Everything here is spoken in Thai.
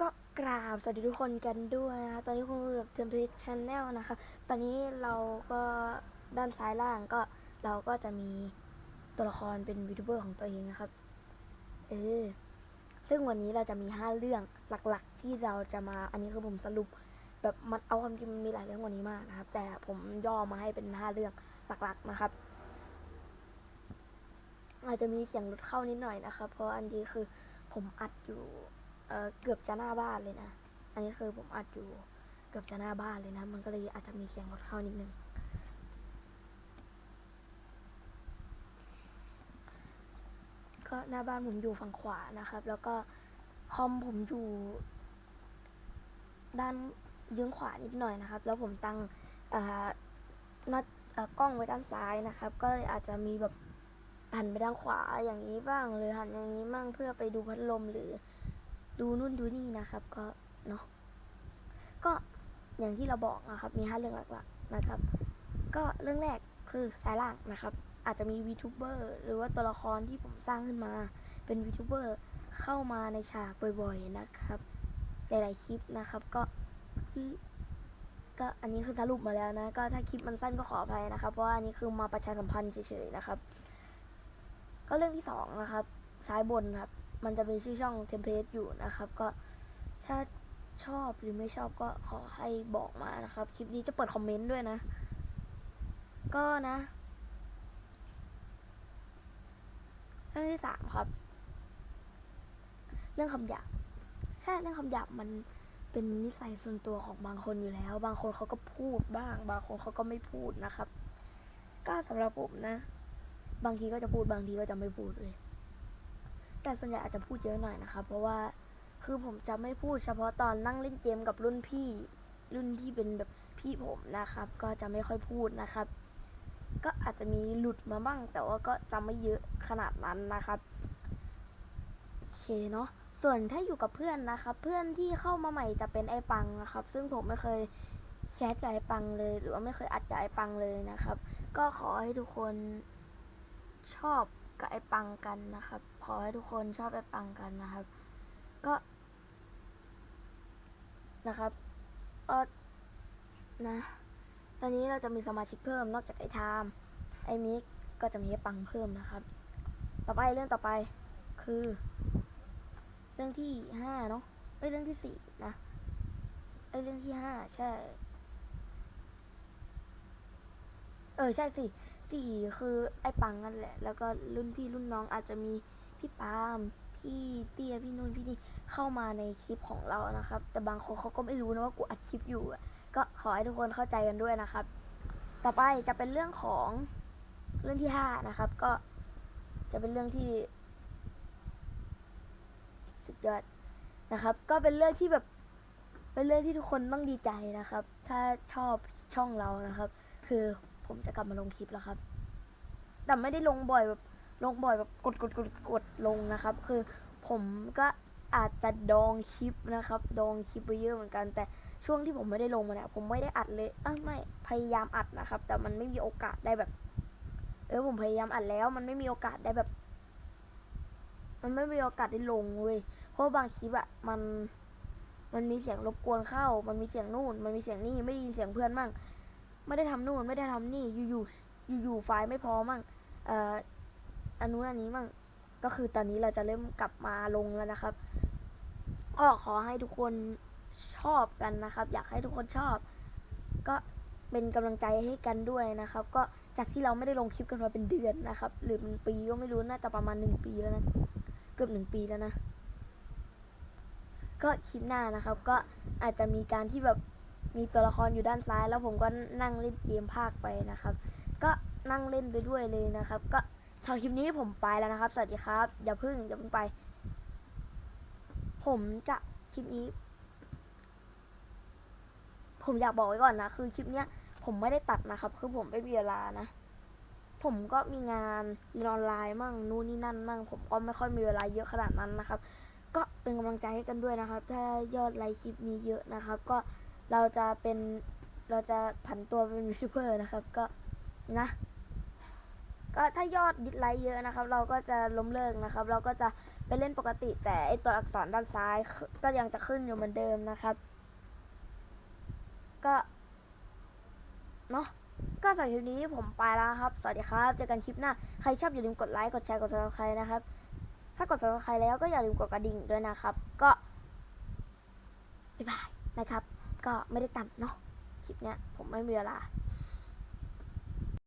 ก็กราบสวัสดีทุกคนกันด้วยนะคะตอนนี้คุณอยู่กับเทมเพลตชแนลนะคะ ตอนนี้เราก็ด้านซ้ายล่างก็เราก็จะมีตัวละครเป็นยูทูบเบอร์ของตัวเองนะครับ เออ ซึ่งวันนี้เราจะมีห้าเรื่องหลักๆ ที่เราจะมา อันนี้คือผมสรุป แบบมันเอาความจริงมันมีหลายเรื่องกว่านี้มากนะครับ แต่ผมย่อมาให้เป็นห้าเรื่องหลักๆนะครับ อาจจะมีเสียงรถเข้านิดหน่อยนะครับ เพราะอันนี้คือผมอัดอยู่ เออเกือบจะหน้าบ้านเลยนะ อันนี้คือผมอัดอยู่เกือบจะหน้าบ้านเลยนะ มันก็เลยอาจจะมีเสียงรถเข้านิดนึง ก็หน้าบ้านผมอยู่ฝั่งขวานะครับ แล้วก็คอมผมอยู่ ด้านยืงขวานิดหน่อยนะครับ แล้วผมตั้งหน้ากล้องไว้ด้านซ้ายนะครับ ก็เลยอาจจะมีแบบหันไปด้านขวาอย่างนี้บ้าง หรือหันอย่างนี้บ้างเพื่อไปดูพัดลมหรือ ดูนู่นดูนี่นะครับ ก็เนาะก็อย่างที่เราบอกนะครับ มีห้าเรื่องหลักๆนะครับ ก็เรื่องแรกคือสายล่างนะครับ อาจจะมีวีทูเบอร์หรือว่าตัวละครที่ผมสร้างขึ้นมา เป็นวีทูเบอร์เข้ามาในฉากบ่อยๆนะครับ หลายๆคลิปนะครับก็ก็อันนี้คือสรุปมาแล้วนะ ก็ถ้าคลิปมันสั้นก็ขออภัยนะครับ เพราะว่าอันนี้คือมาประชาสัมพันธ์เฉยๆนะครับ ก็เรื่องที่สองนะครับ ซ้ายบนครับ มันจะมีชื่อช่องเทมเพลตอยู่นะครับ ก็ถ้าชอบหรือไม่ชอบก็ขอให้บอกมานะครับ คลิปนี้จะเปิดคอมเมนต์ด้วยนะ ก็นะเรื่องที่สามครับ เรื่องคำหยาบใช่เรื่องคำหยาบมันเป็นนิสัยส่วนตัวของบางคนอยู่แล้ว บางคนเขาก็พูดบ้าง บางคนเขาก็ไม่พูดนะครับ ก็สำหรับผมนะ บางทีก็จะพูดบางทีก็จะไม่พูดเลย แต่ส่วนใหญ่อาจจะพูดเยอะหน่อยนะครับเพราะว่าคือผมจะไม่พูดเฉพาะตอนนั่งเล่นเกมกับรุ่นพี่ รุ่นที่เป็นแบบพี่ผมนะครับ ก็จะไม่ค่อยพูดนะครับ ก็อาจจะมีหลุดมาบ้าง แต่ว่าก็จะไม่เยอะขนาดนั้นนะครับโอเคเนาะส่วนถ้าอยู่กับเพื่อนนะครับ เพื่อนที่เข้ามาใหม่จะเป็นไอ้ปังนะครับ ซึ่งผมไม่เคยแชทกับไอ้ปังเลย หรือว่าไม่เคยอัดกับไอ้ปังเลยนะครับ ก็ขอให้ทุกคนชอบ กับไอ้ปังกันนะครับ ขอให้ทุกคนชอบไอ้ปังกันนะครับ ก็นะครับก็นะ ตอนนี้เราจะมีสมาชิกเพิ่มนอกจากไอ้ไทม์ไอ้มิกก็จะมีไอ้ปังเพิ่มนะครับ ต่อไปเรื่องต่อไปคือ เรื่องที่ห้าเนาะเอ้ยเรื่องที่สี่นะเอ้ยเรื่องที่ห้าใช่ เออใช่สิ สี่คือไอ้ปังนั่นแหละ แล้วก็รุ่นพี่รุ่นน้องอาจจะมีพี่ปาล์มพี่เตี้ยพี่นุ่นพี่นี่เข้ามาในคลิปของเรานะครับ แต่บางคนเขาก็ไม่รู้นะว่ากูอัดคลิปอยู่ ก็ขอให้ทุกคนเข้าใจกันด้วยนะครับ ต่อไปจะเป็นเรื่องของเรื่องที่ห้านะครับ ก็จะเป็นเรื่องที่ สุดยอดนะครับ ก็เป็นเรื่องที่แบบเป็นเรื่องที่ทุกคนต้องดีใจนะครับ ถ้าชอบช่องเรานะครับ คือ ผมจะกลับมาลงคลิปแล้วครับ แต่ไม่ได้ลงบ่อยแบบลงบ่อยแบบกดกดกดกดลงนะครับ คือผมก็อาจจะดองคลิปนะครับ ดองคลิปไปเยอะเหมือนกัน แต่ช่วงที่ผมไม่ได้ลงมาเนี่ยผมไม่ได้อัดเลยเอ้ยไม่พยายามอัดนะครับ แต่มันไม่มีโอกาสได้แบบ เออผมพยายามอัดแล้ว มันไม่มีโอกาสได้แบบ มันไม่มีโอกาสได้ลงเว้ยเพราะบางคลิปอะมัน มันมีเสียงรบกวนเข้า มันมีเสียงนู่น มันมีเสียงนี่ไม่ได้ยินเสียงเพื่อนมั่ง ไม่ได้ทำนู่นไม่ได้ทำนี่อยู่ๆอยู่ๆไฟล์ไม่พอมั่งเอ่ออันนู้นอันนี้มั่งก็คือตอนนี้เราจะเริ่มกลับมาลงแล้วนะครับก็ขอให้ทุกคนชอบกันนะครับ อยากให้ทุกคนชอบ ก็เป็นกำลังใจให้กันด้วยนะครับ ก็จากที่เราไม่ได้ลงคลิปกันมาเป็นเดือนนะครับ หรือเป็นปีก็ไม่รู้น่าจะประมาณหนึ่งปีแล้วนะเกือบหนึ่งปีแล้วนะก็คลิปหน้านะครับ ก็อาจจะมีการที่แบบ มีตัวละครอยู่ด้านซ้าย แล้วผมก็นั่งเล่นเกมภาคไปนะครับ ก็นั่งเล่นไปด้วยเลยนะครับ ก็สำหรับคลิปนี้ผมไปแล้วนะครับ สวัสดีครับ อย่าพึ่งอย่าพึ่งไป ผมจะคลิปนี้ ผมอยากบอกไว้ก่อนนะ คือคลิปเนี้ยผมไม่ได้ตัดนะครับ คือผมไม่มีเวลานะ ผมก็มีงานเรียนออนไลน์มั่งนู่นนี่นั่นมั่งผมก็ไม่ค่อยมีเวลาเยอะขนาดนั้นนะครับ ก็เป็นกำลังใจให้กันด้วยนะครับ ถ้ายอดไลค์คลิปนี้เยอะนะครับ ก็ เราจะเป็นเราจะผันตัวเป็นยูทูบเบอร์นะครับ ก็นะ ก็ถ้ายอดดิสไลค์เยอะนะครับ เราก็จะล้มเลิกนะครับ เราก็จะไปเล่นปกติ แต่ไอตัวอักษรด้านซ้ายก็ยังจะขึ้นอยู่เหมือนเดิมนะครับ ก็เนาะก็สำหรับคลิปนี้ผมไปแล้วครับ สวัสดีครับ เจอกันคลิปหน้า ใครชอบอย่าลืมกดไลค์ กดแชร์ กดซับสไครต์นะครับ ถ้ากดซับสไครต์แล้วก็อย่าลืมกดกระดิ่งด้วยนะครับ ก็ บ๊ายบายนะครับ ก็ไม่ได้ตัดเนาะคลิปเนี้ยผมไม่มีเวลา